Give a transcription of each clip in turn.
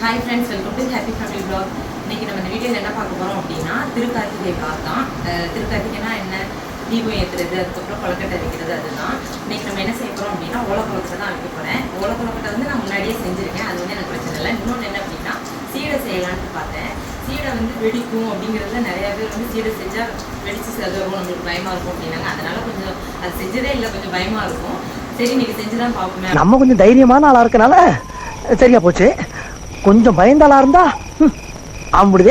Hi friends welcome to happy family vlog. இன்னைக்கு நம்ம இந்த வீடியோவில் என்ன பார்க்க போகிறோம் அப்படின்னா திருக்கார்த்திகை vlog தான். திருக்கார்த்திகைனா என்ன? தீபம் ஏற்றுறது அதுக்கப்புறம் கொலக்கட்டை வைக்கிறது அதுதான். இன்னைக்கு நம்ம என்ன செய்ய போகிறோம் அப்படின்னா ஓலை கொலக்கட்டை தான் வைக்க போகிறேன் ஓலை கொலக்கட்டை வந்து நான் முன்னாடியே செஞ்சுருக்கேன். அது வந்து எனக்கு பிரச்சனை இல்லை. இன்னொன்று என்ன அப்படின்னா சீடை செய்யலான்ட்டு பார்த்தேன். சீடை வந்து வெடிக்கும் அப்படிங்கிறதுல நிறையா பேர் வந்து சீடை செஞ்சால் வெடிச்சு செதவும் நம்மளுக்கு பயமாக இருக்கும் அப்படின்னாங்க. அதனால் கொஞ்சம் அது செஞ்சதே இல்லை கொஞ்சம் பயமாக இருக்கும். சரி நீங்கள் செஞ்சு தான் பார்ப்போமே. நம்ம கொஞ்சம் தைரியமான ஆளாக இருக்கனால சரியா போச்சு. கொஞ்சம் பயந்த இருந்தா? ஹம், அப்படி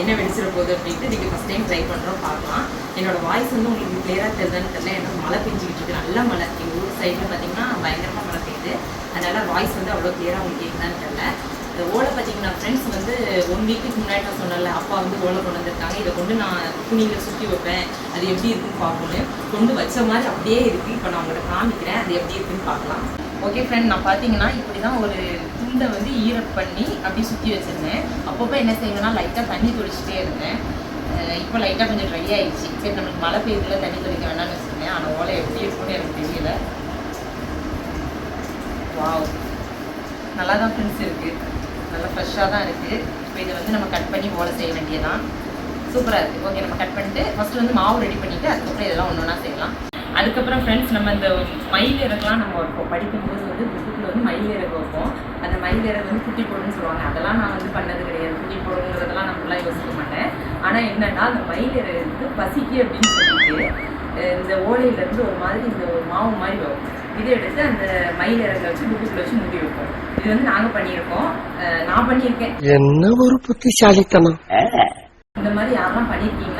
என்ன வெடிச்சிட போகுது அப்படின்ட்டு நீங்கள் ஃபஸ்ட் டைம் ட்ரை பண்ணுறோம் பார்க்கலாம். என்னோட வாய்ஸ் வந்து உங்களுக்கு கிளியரா தெரியுதுன்னு தெரியல. எனக்கு மழை பெஞ்சுக்கிட்டு இருக்கு. நல்ல மழை. எங்கள் ஊர் சைடில் பார்த்தீங்கன்னா பயங்கரமா மழை பெய்யுது. அதனால வாய்ஸ் வந்து அவ்வளோ கிளியரா உங்களுக்கு கேட்குதான்னு தெரியல. இந்த ஓலை பார்த்தீங்கன்னா ஃப்ரெண்ட்ஸ் வந்து ஒன் வீக்குக்கு முன்னாடி நான் சொன்னல அப்பா வந்து ஓலை கொண்டு வந்திருக்காங்க. இதை கொண்டு நான் துணியில் சுற்றி வைப்பேன். அது எப்படி இருக்குன்னு பார்க்கணும் கொண்டு வச்ச மாதிரி அப்படியே இருக்குது இப்போ நான் உங்கள்கிட்ட காமிக்கிறேன். அது எப்படி இருக்குன்னு பார்க்கலாம். ஓகே ஃப்ரெண்ட் நான் பார்த்தீங்கன்னா இப்படி தான் ஒரு துண்டை வந்து ஈரப் பண்ணி அப்படி சுற்றி வச்சுருந்தேன். அப்பப்போ என்ன செய்வேன்னா லைட்டாக தண்ணி தொளிச்சிட்டே இருந்தேன். இப்போ லைட்டாக கொஞ்சம் ட்ரை ஆகிடுச்சு சரி நம்மளுக்கு மழை பெய்யுதுல தண்ணி தொளிக்க வேணாம்னு வச்சுருந்தேன். ஆனால் ஓலை எப்படி இருக்கும்னு எனக்கு தெரியல. வாவ் நல்லா தான் ஃப்ரெண்ட்ஸ் இருக்குது நல்லா ஃப்ரெஷ்ஷாக தான் இருக்குது இப்போ இதை வந்து நம்ம கட் பண்ணி ஓலை செய்ய வேண்டியதான் சூப்பராக இருக்குது ஓகே நம்ம கட் பண்ணிட்டு ஃபஸ்ட்டு வந்து மாவு ரெடி பண்ணிவிட்டு அதுக்கப்புறம் இதெல்லாம் ஒன்று ஒன்றா செய்யலாம். அதுக்கப்புறம் ஃப்ரெண்ட்ஸ் நம்ம இந்த மயில் இறகுலாம் நம்ம வைப்போம். படிக்கும்போது வந்து புக்குக்குள்ள வந்து மயில் இறகு வைப்போம். அந்த மயில் இறகு வந்து குட்டி போடுன்னு சொல்லுவாங்க. அதெல்லாம் நான் வந்து பண்ணது கிடையாது. குட்டி போடுங்கிறதெல்லாம் நான் ஃபுல்லாக யோசிக்க மாட்டேன். ஆனால் என்னன்னா அந்த மயில் இறகு வந்து பசிக்கு அப்படின்னு சொல்லிட்டு இந்த ஓலையிலேருந்து ஒரு மாதிரி இந்த ஒரு மாவு மாதிரி வரும். இதை எடுத்து அந்த மயில் இறகை வச்சு புக்குக்குள்ள வச்சு மூடி வைப்போம். இது வந்து நாங்கள் பண்ணியிருக்கோம். நான் பண்ணியிருக்கேன். என்ன ஒரு புத்திசாலித்தனம். இந்த மாதிரி யாரெல்லாம் அஹ்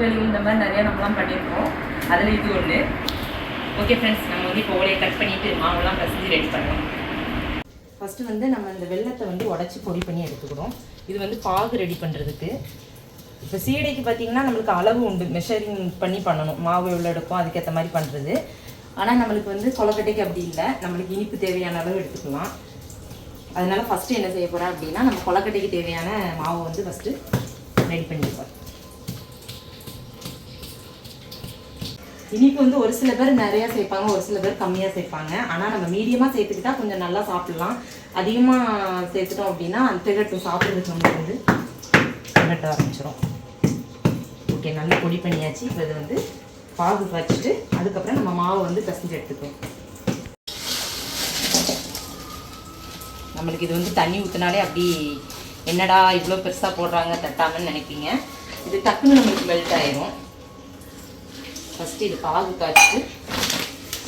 நிறைய இந்த மாதிரி நிறைய நம்மலாம் பண்ணியிருக்கோம். அதில் இது ஒன்று ஓகே ஃப்ரெண்ட்ஸ் நம்ம வந்து இப்போ ஓலையை கட் பண்ணிவிட்டு மாவுலாம் பசஞ்சு ரெடி பண்ணுவோம் ஃபஸ்ட்டு வந்து நம்ம இந்த வெள்ளத்தை வந்து உடச்சி பொடி பண்ணி எடுத்துக்கிறோம். இது வந்து பாகு ரெடி பண்ணுறதுக்கு இப்போ சீடைக்கு பார்த்தீங்கன்னா நம்மளுக்கு அளவு உண்டு. மெஷரிங் பண்ணி பண்ணணும். மாவு எவ்வளோ எடுக்கும் அதுக்கேற்ற மாதிரி பண்ணுறது ஆனால் நம்மளுக்கு வந்து கொலக்கட்டைக்கு அப்படி இல்லை. நம்மளுக்கு இனிப்பு தேவையான அளவு எடுத்துக்கலாம். அதனால் ஃபஸ்ட்டு என்ன செய்ய போகிறேன் அப்படின்னா நம்ம கொலக்கட்டைக்கு தேவையான மாவு வந்து ஃபஸ்ட்டு ரெடி பண்ணிப்போம் இனிப்பு வந்து ஒரு சில பேர் நிறையா சேர்ப்பாங்க ஒரு சில பேர் கம்மியாக சேர்ப்பாங்க. ஆனால் நம்ம மீடியமாக சேர்த்துக்கிட்டா கொஞ்சம் நல்லா சாப்பிடலாம். அதிகமாக சேர்த்துட்டோம் அப்படின்னா அந்த திகட்டும் சாப்பிட்றதுக்கு நம்மளுக்கு வந்து திகட்ட ஆரம்பிச்சிடும் ஓகே நல்லா பொடி பண்ணியாச்சு. இப்போ இது வந்து பாகு வச்சுட்டு அதுக்கப்புறம் நம்ம மாவை வந்து பிசைஞ்சு எடுத்துக்குவோம் நம்மளுக்கு இது வந்து தண்ணி ஊற்றினாலே அப்படி என்னடா இவ்வளோ பெருசாக போடுறாங்க தட்டாமன்னு நினைப்பீங்க. இது டக்குன்னு நம்மளுக்கு மெல்ட் ஆயிரும். ஃபஸ்ட்டு இது பாகு காய்ச்சிட்டு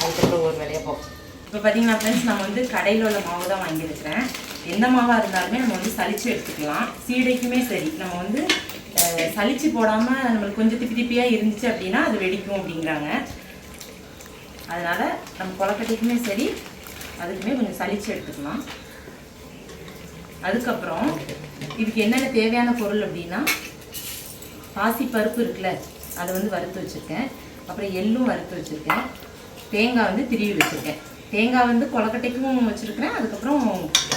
அதுக்கப்புறம் ஒரு வேலையாக போகும் இப்போ பார்த்தீங்கன்னா ஃப்ரெண்ட்ஸ் நான் வந்து கடையில் உள்ள மாவு தான் வாங்கியிருக்கிறேன் எந்த மாவாக இருந்தாலுமே நம்ம வந்து சலிச்சு எடுத்துக்கலாம். சீடைக்குமே சரி நம்ம வந்து சளிச்சு போடாமல் நம்மளுக்கு கொஞ்சம் திப்பி திப்பியாக இருந்துச்சு அப்படின்னா அது வெடிக்கும் அப்படிங்கிறாங்க. அதனால் நம்ம கொலக்கட்டைக்குமே சரி அதுக்குமே கொஞ்சம் சளிச்சு எடுத்துக்கலாம். அதுக்கப்புறம் இதுக்கு என்னென்ன தேவையான பொருள் அப்படின்னா பாசி பருப்பு இருக்குல்ல அதை வந்து வறுத்து வச்சுருக்கேன். அப்புறம் எள்ளும் வறுத்து வச்சுருக்கேன். தேங்காய் வந்து திருவி வச்சுருக்கேன். தேங்காய் வந்து கொலக்கட்டைக்கும் வச்சுருக்கிறேன். அதுக்கப்புறம்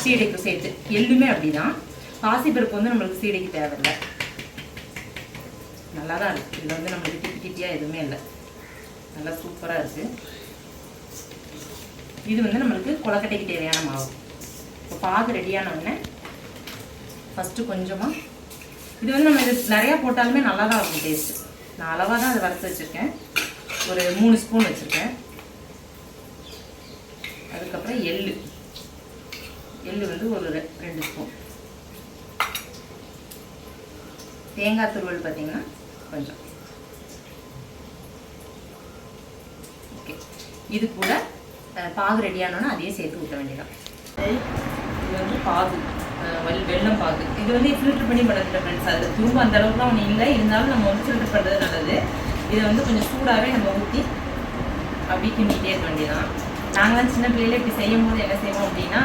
சீடைக்கும் சேர்த்து. எள்ளுமே அப்படிதான். தான் பாசிப்பருப்பு வந்து நம்மளுக்கு சீடைக்கு தேவையில்லை. நல்லா தான் இருக்குது இதில் வந்து நம்மளுக்கு டிப்பி டிப்பியாக எதுவுமே இல்லை. நல்லா சூப்பராக இருக்குது இது வந்து நம்மளுக்கு கொலக்கட்டைக்கு தேவையான மாவு. இப்போ பாகு ரெடியான உடனே ஃபஸ்ட்டு கொஞ்சமாக இது வந்து நம்ம இது நிறையா போட்டாலுமே நல்லா தான் இருக்கும் டேஸ்ட்டு நான் அளவாக தான் அதை வறுத்து வச்சுருக்கேன். ஒரு மூணு ஸ்பூன் வச்சுருக்கேன். அதுக்கப்புறம் எள்ளு. எள்ளு வந்து ஒரு ரெண்டு ஸ்பூன். தேங்காய் துருவல் பார்த்தீங்கன்னா கொஞ்சம். ஓகே. இது கூட அஹ், பாகு ரெடியானோன்னா அதையே சேர்த்து ஊற்ற வேண்டியதான் இது வந்து பாகு அஹ், வெள்ளம் பாகு. இது வந்து ஃபில்டர் பண்ணி பண்ணுறது ஃப்ரெண்ட்ஸ் அது திரும்ப அந்த அளவுக்குலாம் ஒன்றும் இல்லை. இருந்தாலும் நம்ம வந்து ஃபில்டர் பண்ணுறது நல்லது. இதை வந்து கொஞ்சம் சூடாகவே நம்ம ஊற்றி அப்படி கிண்டிகிட்டே இருக்க வேண்டியதான் நாங்களாம் சின்ன பிள்ளையில இப்படி செய்யும் போது என்ன செய்வோம் அப்படின்னா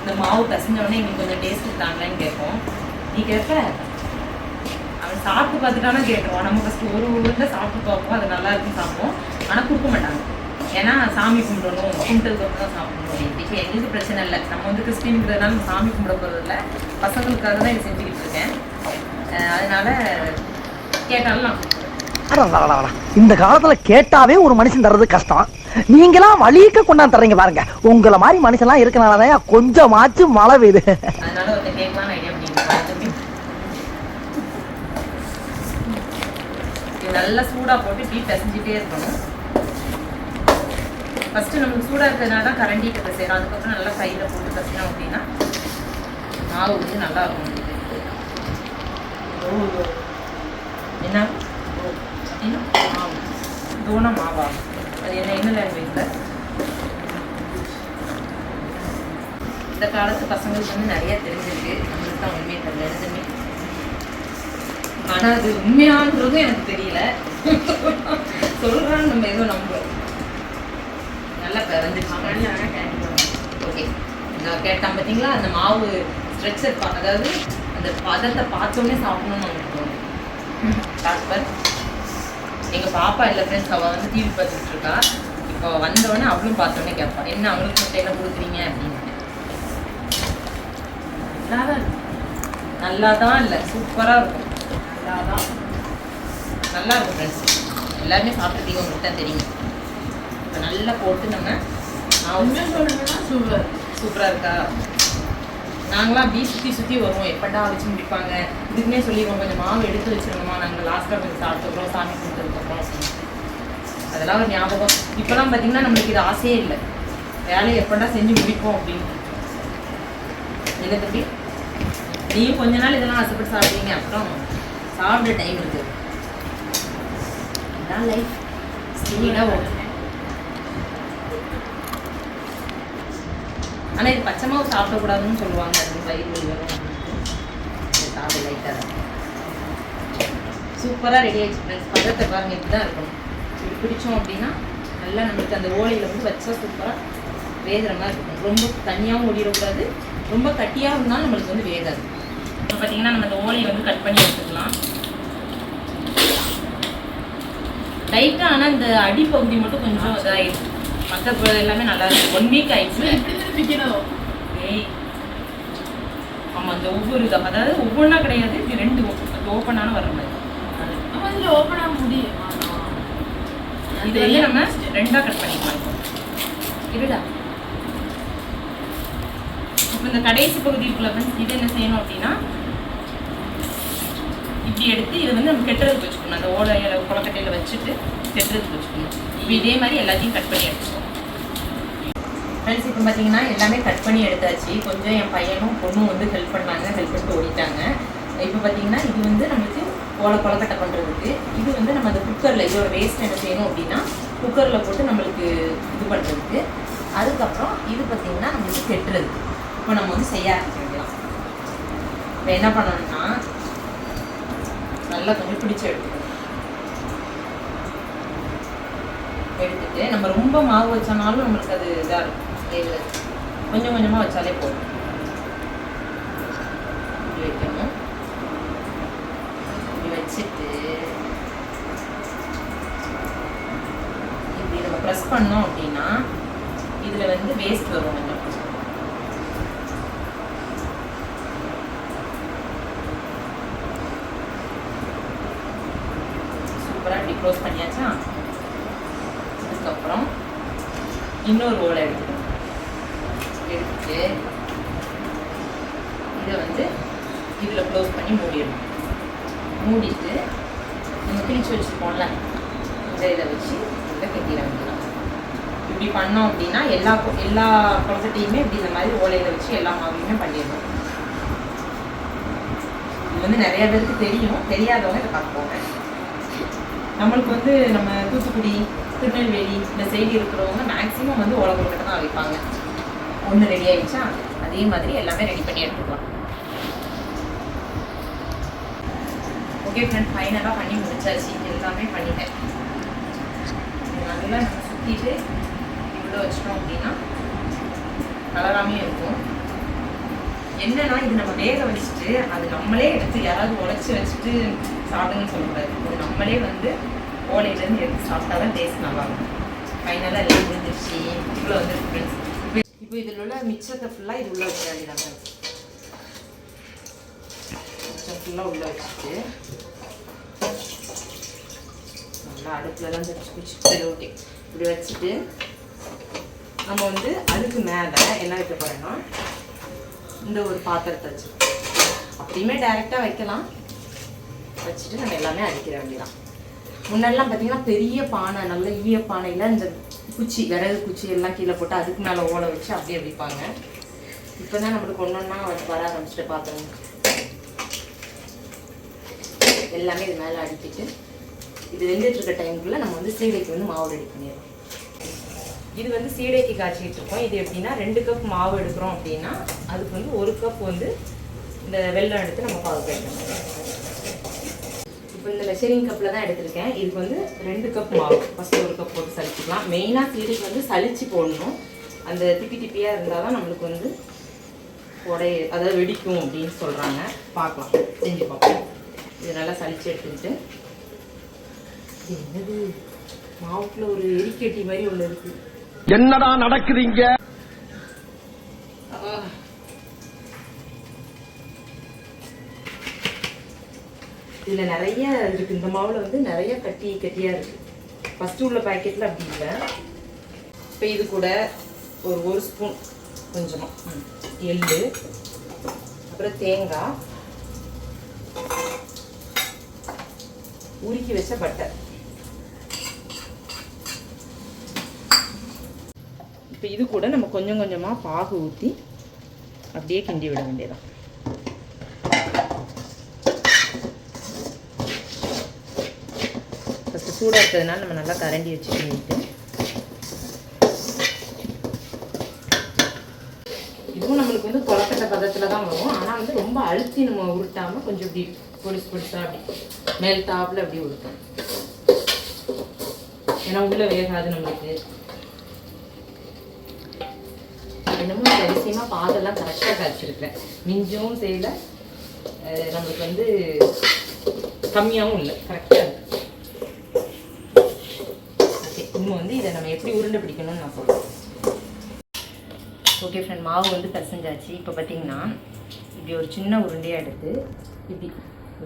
இந்த மாவு பிசைஞ்ச எங்களுக்கு கொஞ்சம் டேஸ்ட்டு தாங்கன்னு கேட்போம். நீ கேட்ப? அவன் சாப்பிட்டு பார்த்துட்டானா கேட்டுருவான் நம்ம ஃபஸ்ட்டு ஒரு ஊரில் சாப்பிட்டு பார்ப்போம் அது நல்லா இருக்கும் சாப்பிடுவோம். ஆனால் கொடுக்க மாட்டாங்க. ஏன்னா சாமி கும்பிடணும் கும்பிட்டதுக்கு தான் சாப்பிடணும். இப்போ எங்களுக்கு பிரச்சனை இல்லை. நம்ம வந்து கிறிஸ்டின்ங்கிறதுனால நம்ம சாமி கும்பிட போகிறது இல்லை. பசங்களுக்காக தான் இது செஞ்சுக்கிட்டு இருக்கேன். அஹ் அதனால கேட்டாலும் நான் இந்த காலத்துல கேட்டாவே ஒரு மனுஷன் தர்றது கஷ்டம். நீங்களாம் வழிக்க கொண்டாந்து தர்றீங்க பாருங்க. உங்களை மாதிரி மனுஷன்லாம் இருக்கனாலதான் கொஞ்சமாச்சும் மழை பெய்யுது. நல்லா சூடா போட்டு டீ பிசைஞ்சிட்டே இருக்கணும். ஃபர்ஸ்ட் நமக்கு சூடா இருக்கிறதுனால தான் கரண்டி கிட்ட செய்யறோம் அதுக்கப்புறம் நல்லா கையில போட்டு பிசைஞ்சோம் அப்படின்னா மாவு வந்து நல்லா இருக்கும். என்ன? தோண மாவா அது என்ன என்ன லாங்குவேஜ்ல இந்த காலத்து பசங்களுக்கு வந்து நிறைய தெரிஞ்சிருக்கு. நம்மளுக்கு தான் உண்மையை தெரியல எதுவுமே ஆனா அது உண்மையான்றதும் எனக்கு தெரியல. சொல்றான்னு நம்ம ஏதோ நம்புறோம் நல்லா வந்துருச்சு ஓகே நான் கேட்டேன் பார்த்தீங்களா? அந்த மாவு ஸ்ட்ரெச்சர் அதாவது அந்த பதத்தை பார்த்தோன்னே சாப்பிடணும்னு நமக்கு தோணும் டாக்டர் எங்க பாப்பா இல்லை ஃப்ரெண்ட்ஸ் அவள் வந்து டிவி பார்த்துட்டு இருக்கா. இப்போ வந்தவொடனே அவளும் பார்த்தோன்னே கேட்பா என்ன அவளுக்கு முட்டையில கொடுக்குறீங்க? அப்படின்னு. நல்லா தான். நல்லா தான் இல்லை சூப்பராக இருக்கும். நல்லா இருக்கும் ஃப்ரெண்ட்ஸ் எல்லாருமே சாப்பிட்ருக்கீங்க உங்களுக்கு தான் தெரியும். இப்போ நல்லா போட்டு நம்ம சூப்பராக இருக்கா? நாங்களாம் அப்படியே சுற்றி சுற்றி வருவோம். எப்படா வச்சு முடிப்பாங்க? இதுக்குமே சொல்லிடுவோம். கொஞ்சம் மாவு எடுத்து வச்சிருந்தோமா நாங்கள் லாஸ்ட்டாக கொஞ்சம் சாப்பிட்டுக்கிறோம். சாமி கும்பிட்டதுக்கப்புறம் அதெல்லாம் ஒரு ஞாபகம். இப்போலாம் பார்த்தீங்கன்னா நம்மளுக்கு இது ஆசையே இல்லை. வேலையை எப்படா செஞ்சு முடிப்போம் அப்படின்னு. இல்லை தம்பி நீயும் கொஞ்ச நாள் இதெல்லாம் ஆசைப்பட்டு சாப்பிடுவீங்க. அப்புறம் சாப்பிட்ற டைம் இருக்குது இதான் லைஃப் ஸ்பீடாக ஓடும். ஆனால் இது பச்சை மாவு சாப்பிடக்கூடாதுன்னு சொல்லுவாங்க. அது வயிறு சாப்பிட லைட்டாக சூப்பராக ரெடி ஆயிடுச்சு ஃப்ரெண்ட்ஸ் பதத்தை பாருங்கள் இப்படி தான் இருக்கணும் இப்படி பிடிச்சோம் அப்படின்னா நல்லா நம்மளுக்கு அந்த ஓலையில் வந்து வச்சா சூப்பராக வேகிற மாதிரி இருக்கும். ரொம்ப தனியாகவும் ஓடிடக்கூடாது. ரொம்ப கட்டியாக இருந்தாலும் நம்மளுக்கு வந்து வேகாது. இப்போ பார்த்தீங்கன்னா நம்ம அந்த ஓலையை வந்து கட் பண்ணி எடுத்துக்கலாம். லைட்டாக ஆனால் இந்த அடிப்பகுதி மட்டும் கொஞ்சம் இதாகிடுச்சு மற்ற எல்லாமே நல்லா இருக்கும் ஒன் வீக் ஆயிடுச்சு. ஏய் ஆமாம் அந்த ஒவ்வொரு இதாக அதாவது ஒவ்வொன்றா கிடையாது இது ரெண்டு ஓப்பனான வர மாதிரி. இது வந்து நம்ம ரெண்டா கட் பண்ணிக்கலாம். இருடா. இப்போ இந்த கடைசி பகுதி இருக்குல்ல friends, இது என்ன செய்யணும் அப்படின்னா இப்படி எடுத்து இது வந்து நம்ம கெட்டுறதுக்கு வச்சுக்கணும். அந்த ஓலையில கொலக்கட்டையில வச்சுட்டு கெட்டுறதுக்கு வச்சுக்கணும். இப்போ இதே மாதிரி எல்லாத்தையும் கட் பண்ணி எடுத்துக்கணும் ஃப்ரெண்ட்ஸ் இப்போ பார்த்தீங்கன்னா எல்லாமே கட் பண்ணி எடுத்தாச்சு. கொஞ்சம் என் பையனும் பொண்ணும் வந்து ஹெல்ப் பண்ணாங்க ஹெல்ப் பண்ணிட்டு ஓடிட்டாங்க. இப்போ பார்த்தீங்கன்னா இது வந்து நம்மளுக்கு கோல கொலக்கட்டை பண்ணுறதுக்கு இது வந்து நம்ம அந்த குக்கரில் இதோட வேஸ்ட் என்ன செய்யணும் அப்படின்னா குக்கரில் போட்டு நம்மளுக்கு இது பண்ணுறதுக்கு அதுக்கப்புறம் இது பார்த்திங்கன்னா நம்மளுக்கு கெட்டுறது. இப்போ நம்ம வந்து செய்ய ஆரம்பிச்சிடலாம் இப்போ என்ன பண்ணணும்னா நல்லா கொஞ்சம் பிடிச்சி எடுத்துக்கணும். எடுத்துட்டு நம்ம ரொம்ப மாவு வச்சோனாலும் நம்மளுக்கு அது இதாக இருக்கும். கொஞ்சம் கொஞ்சமாக வச்சாலே போதும். இப்படி வைக்கணும். இப்படி வச்சுட்டு இப்படி நம்ம ப்ரெஸ் பண்ணோம் அப்படின்னா இதில் வந்து வேஸ்ட் வரும் கொஞ்சம். சூப்பராக இப்படி க்ளோஸ் பண்ணியாச்சா? அதுக்கப்புறம் இன்னொரு ஓலை வந்து இதில் க்ளோஸ் பண்ணி மூடிடணும். மூடிட்டு நம்ம பிரித்து வச்சுருப்போம்ல இந்த இதை வச்சு இதில் கட்டிட வேண்டியதான் இப்படி பண்ணோம் அப்படின்னா எல்லா எல்லா குளத்தட்டையுமே இப்படி இந்த மாதிரி ஓலையில் வச்சு எல்லா மாவையுமே பண்ணிடணும். இது வந்து நிறைய பேருக்கு தெரியும். தெரியாதவங்க இதை பார்த்துக்கோங்க. நம்மளுக்கு வந்து நம்ம தூத்துக்குடி திருநெல்வேலி இந்த சைடு இருக்கிறவங்க மேக்ஸிமம் வந்து ஓலை கொழுக்கட்டை தான் வைப்பாங்க ஒன்று ரெடி ஆகிடுச்சா அதே மாதிரி எல்லாமே ரெடி பண்ணி எடுத்துக்கலாம். ஓகே ஃப்ரெண்ட் ஃபைனலாக பண்ணி முடிச்சாச்சு. எல்லாமே பண்ணிட்டேன். நல்லா நம்ம சுற்றிட்டு இவ்வளோ வச்சிட்டோம் அப்படின்னா கலராமே இருக்கும். என்னன்னா இது நம்ம வேக வச்சுட்டு அது நம்மளே எடுத்து யாராவது உழைச்சி வச்சுட்டு சாப்பிடுங்கன்னு சொல்லக்கூடாது. இது நம்மளே வந்து ஓலையிலேருந்து எடுத்து சாப்பிட்டா தான் டேஸ்ட் நல்லா இருக்கும். ஃபைனலாக எல்லாம் முடிஞ்சிருச்சு. இவ்வளோ வந்து ஃப்ரெண்ட்ஸ் இப்போ இதில் உள்ள மிச்சத்தை ஃபுல்லாக இது உள்ள வச்சிட வேண்டியதான் ஃப்ரெண்ட்ஸ் ஃபுல்லாக உள்ளே வச்சுட்டு நல்லா அடுப்பில் தான் தெரிச்சு குச்சி. சரி ஓகே. இப்படி வச்சுட்டு நம்ம வந்து அதுக்கு மேலே என்ன வைக்க போறோம்னா இந்த ஒரு பாத்திரத்தை வச்சு அப்படியுமே டைரெக்டாக வைக்கலாம். வச்சுட்டு நம்ம எல்லாமே அடிக்கிற வேண்டியதான் முன்னெல்லாம் பார்த்தீங்கன்னா பெரிய பானை நல்ல ஈய பானையில் இந்த குச்சி விறகு குச்சி எல்லாம் கீழே போட்டு அதுக்கு மேலே ஓலை வச்சு அப்படியே அடிப்பாங்க இப்போ தான் நம்மளுக்கு ஒன்று ஒன்றா வர ஆரம்பிச்சுட்டு பார்த்தோம் எல்லாமே இது மேலே அடிக்கிட்டு இது வெந்துட்டு இருக்க டைமுக்குள்ளே நம்ம வந்து சீடைக்கு வந்து மாவு ரெடி பண்ணிடலாம். இது வந்து சீடைக்கு காய்ச்சிட்டு இருக்கோம். இது எப்படின்னா ரெண்டு கப் மாவு எடுக்கிறோம் அப்படின்னா அதுக்கு வந்து ஒரு கப் வந்து இந்த வெல்லம் எடுத்து நம்ம பாவு கட்டணும் இப்போ இந்த மெஷரிங் கப்பில் தான் எடுத்திருக்கேன். இதுக்கு வந்து ரெண்டு கப் மாவு. ஃபஸ்ட்டு ஒரு கப் போட்டு சளிச்சிக்கலாம். மெயினாக சீடைக்கு வந்து சளிச்சு போடணும். அந்த திப்பி திப்பியாக இருந்தால் தான் நம்மளுக்கு வந்து உடைய அதாவது வெடிக்கும் அப்படின்னு சொல்கிறாங்க பார்க்கலாம். செஞ்சு பார்ப்போம். இது நல்லா சளிச்சு எடுத்துக்கிட்டு. இது என்னது? மாவுக்குள்ள ஒரு எரிக்கட்டி மாதிரி ஒன்று இருக்குது என்னடா நடக்குது இங்க? இதில் நிறைய இருக்குது இந்த மாவில் வந்து நிறைய கட்டி கட்டியாக இருக்குது ஃபஸ்ட்டு உள்ள பாக்கெட்டில் அப்படி இல்லை. இப்போ இது கூட ஒரு ஒரு ஸ்பூன் கொஞ்சமாக எள்ளு அப்புறம் தேங்காய் உருக்கி வச்ச பட்டர் இப்போ இது கூட நம்ம கொஞ்சம் கொஞ்சமாக பாகு ஊற்றி அப்படியே கிண்டி விட வேண்டியதான் ஃபஸ்ட்டு சூடாக இருக்கிறதுனால நம்ம நல்லா கரண்டி வச்சு கிண்டிட்டு இதுவும் நம்மளுக்கு வந்து கொலக்கட்டை பதத்தில் தான் வரும். ஆனால் வந்து ரொம்ப அழுத்தி நம்ம உருட்டாமல் கொஞ்சம் இப்படி பொடிசு பொடிசாக அப்படி. மேல் டாப்பில் அப்படி உருட்டும் ஏன்னா உள்ளே வேகாது நம்மளுக்கு. என்னமோ சரிசயமாக பாதெல்லாம் கரெக்டாக காய்ச்சிருக்கிறேன் மிஞ்சும் செய்யல. நம்மளுக்கு வந்து கம்மியாகவும் இல்லை. கரெக்டாக ஓகே இன்னும் வந்து இதை நம்ம எப்படி உருண்டை பிடிக்கணும்னு நான் சொல்கிறேன் ஓகே ஃப்ரெண்ட் மாவு வந்து பசஞ்சாச்சு. இப்போ பார்த்தீங்கன்னா இப்படி ஒரு சின்ன உருண்டையாக எடுத்து இப்படி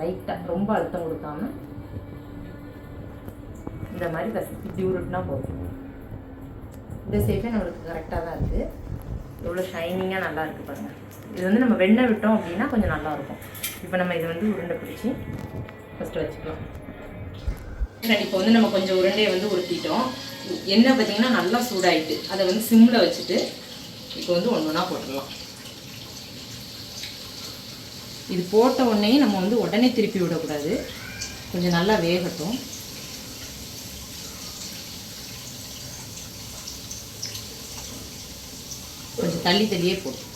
லைட்டாக ரொம்ப அழுத்தம் கொடுக்காம இந்த மாதிரி பச இப்படி உருட்டுனா போதும். இந்த ஷேப்பே நம்மளுக்கு கரெக்டாக தான் இருக்குது எவ்வளோ ஷைனிங்காக நல்லா இருக்குது பாருங்கள் இது வந்து நம்ம வெண்ணெய் விட்டோம் அப்படின்னா கொஞ்சம் நல்லா இருக்கும். இப்போ நம்ம இதை வந்து உருண்டை பிடிச்சி ஃபஸ்ட்டு வச்சுக்கலாம். இப்போ வந்து நம்ம கொஞ்சம் உருண்டையை வந்து உருட்டிட்டோம். எண்ணெய் பார்த்தீங்கன்னா நல்லா சூடாயிட்டு அதை வந்து சிம்மில் வச்சுட்டு இப்போ வந்து ஒன்று ஒன்றா போட்டுடலாம் இது போட்ட உடனே நம்ம வந்து உடனே திருப்பி விடக்கூடாது. கொஞ்சம் நல்லா வேகட்டும். கொஞ்சம் தள்ளி தள்ளியே போடும்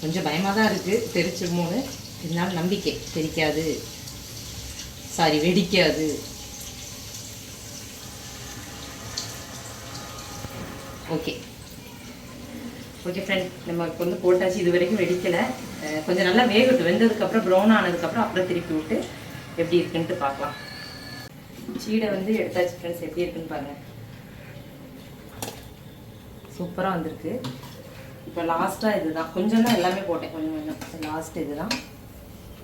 கொஞ்சம் பயமாக தான் இருக்குது தெரிச்சிருமோன்னு. இருந்தாலும் நம்பிக்கை. தெரிக்காது. சாரி வெடிக்காது. ஓகே. ஓகே ஃப்ரெண்ட் நம்ம இப்போ வந்து போட்டாச்சு. இது வரைக்கும் வெடிக்கலை. கொஞ்சம் நல்லா வேகட்டும். வெந்ததுக்கப்புறம் ப்ரௌன் ஆனதுக்கப்புறம் அப்புறம் திருப்பி விட்டு எப்படி இருக்குன்ட்டு பார்க்கலாம். சீடை வந்து எடுத்தாச்சு ஃப்ரெண்ட்ஸ் எப்படி இருக்குன்னு பாருங்கள் சூப்பராக வந்திருக்கு. இப்போ லாஸ்ட்டாக இதுதான். கொஞ்சம் தான் எல்லாமே போட்டேன். கொஞ்சம் கொஞ்சம். லாஸ்ட் இதுதான்.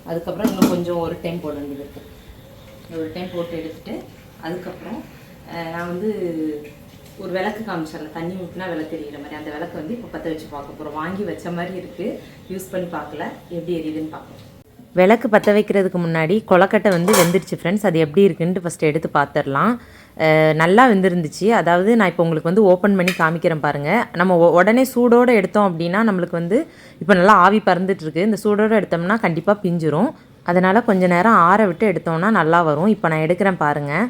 அதுக்கப்புறம் இன்னும் கொஞ்சம் ஒரு டைம் போட வேண்டியது இருக்குது ஒரு டைம் போட்டு எடுத்துகிட்டு அதுக்கப்புறம் நான் வந்து ஒரு விளக்கு காமிச்சிடல தண்ணி ஊற்றினா விளக்கு எரியிற மாதிரி. அந்த விளக்கு வந்து இப்போ பற்ற வச்சு பார்க்க போகிறோம் வாங்கி வச்ச மாதிரி இருக்குது யூஸ் பண்ணி பார்க்கல. எப்படி எரியுதுன்னு பார்க்கலாம் விளக்கு பற்ற வைக்கிறதுக்கு முன்னாடி கொலக்கட்டை வந்து வெந்துருச்சு ஃப்ரெண்ட்ஸ் அது எப்படி இருக்குன்ட்டு ஃபஸ்ட்டு எடுத்து பார்த்துடலாம் நல்லா வெந்திருந்துச்சு. அதாவது நான் இப்போ உங்களுக்கு வந்து ஓப்பன் பண்ணி காமிக்கிறேன் பாருங்கள் நம்ம உடனே சூடோடு எடுத்தோம் அப்படின்னா நம்மளுக்கு வந்து இப்போ நல்லா ஆவி பறந்துட்டுருக்கு இந்த சூடோடு எடுத்தோம்னா கண்டிப்பாக பிஞ்சிரும். அதனால் கொஞ்சம் நேரம் ஆற விட்டு எடுத்தோம்னா நல்லா வரும். இப்போ நான் எடுக்கிறேன் பாருங்கள்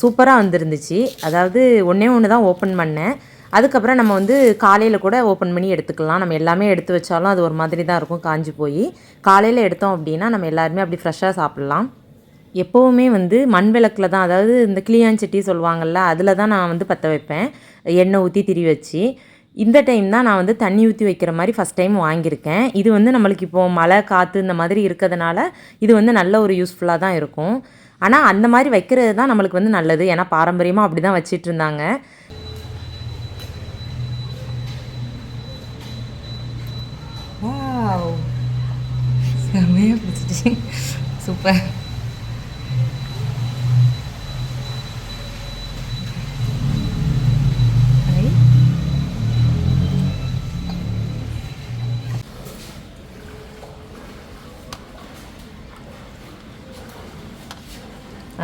சூப்பராக வந்துருந்துச்சு. அதாவது ஒன்றே ஒன்று தான் ஓப்பன் பண்ணேன். அதுக்கப்புறம் நம்ம வந்து காலையில் கூட ஓப்பன் பண்ணி எடுத்துக்கலாம். நம்ம எல்லாமே எடுத்து வச்சாலும் அது ஒரு மாதிரி தான் இருக்கும் காஞ்சி போய். காலையில் எடுத்தோம் அப்படின்னா நம்ம எல்லாருமே அப்படி ஃப்ரெஷ்ஷாக சாப்பிட்லாம். எப்போவுமே வந்து மண் விளக்கில் தான் அதாவது இந்த கிளியாஞ்சட்டி சொல்லுவாங்கள்ல அதில் தான் நான் வந்து பற்ற வைப்பேன். எண்ணெய் ஊற்றி திரி வச்சு. இந்த டைம் தான் நான் வந்து தண்ணி ஊற்றி வைக்கிற மாதிரி ஃபஸ்ட் டைம் வாங்கியிருக்கேன். இது வந்து நம்மளுக்கு இப்போது மழை காற்று இந்த மாதிரி இருக்கிறதுனால இது வந்து நல்ல ஒரு யூஸ்ஃபுல்லாக தான் இருக்கும். ஆனால் அந்த மாதிரி வைக்கிறது தான் நம்மளுக்கு வந்து நல்லது. ஏன்னா பாரம்பரியமாக அப்படி தான் வச்சிட்டு இருந்தாங்க. செம்மையாக பிடிச்சிட்டு சூப்பர்.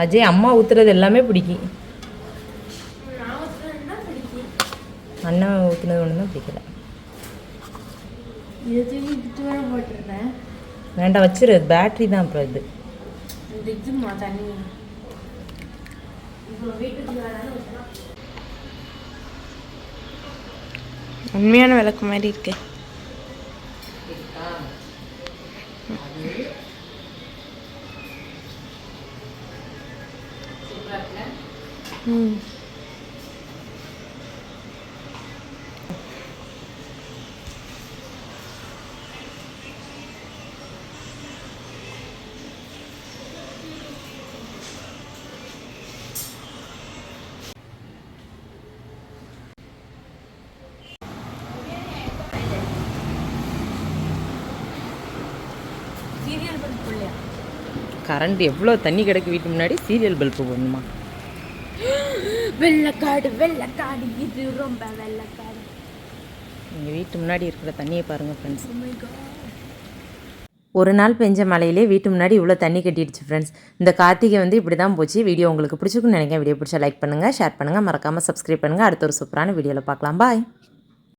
அஜய் அம்மா ஊற்றுறது எல்லாமே பிடிக்கும். அண்ணன் ஊற்றுனது ஒன்று தான் பிடிக்கல. வேண்டாம் வச்சிரு. பேட்ரி தான் அப்புறம் இது. உண்மையான விளக்கு மாதிரி இருக்கு. கரண்ட் எவ்வளோ தண்ணி கிடக்கு வீட்டு முன்னாடி சீரியல் பல்பு போடணுமா வெள்ளக்காடு வெள்ளக்காடு இது ரொம்ப வெள்ளக்காடு. எங்கள் வீட்டு முன்னாடி இருக்கிற தண்ணியை பாருங்கள் ஃப்ரெண்ட்ஸ் ஒரு நாள் பெஞ்ச மழையிலே வீட்டு முன்னாடி இவ்வளோ தண்ணி கட்டிடுச்சு ஃப்ரெண்ட்ஸ் இந்த கார்த்திகை வந்து இப்படி தான் போச்சு. வீடியோ உங்களுக்கு பிடிச்சிருக்குன்னு நினைக்கிறேன். வீடியோ பிடிச்சா லைக் பண்ணுங்கள் ஷேர் பண்ணுங்கள் மறக்காமல் சப்ஸ்கிரைப் பண்ணுங்கள் அடுத்த ஒரு சூப்பரான வீடியோவில் பார்க்கலாம். பாய்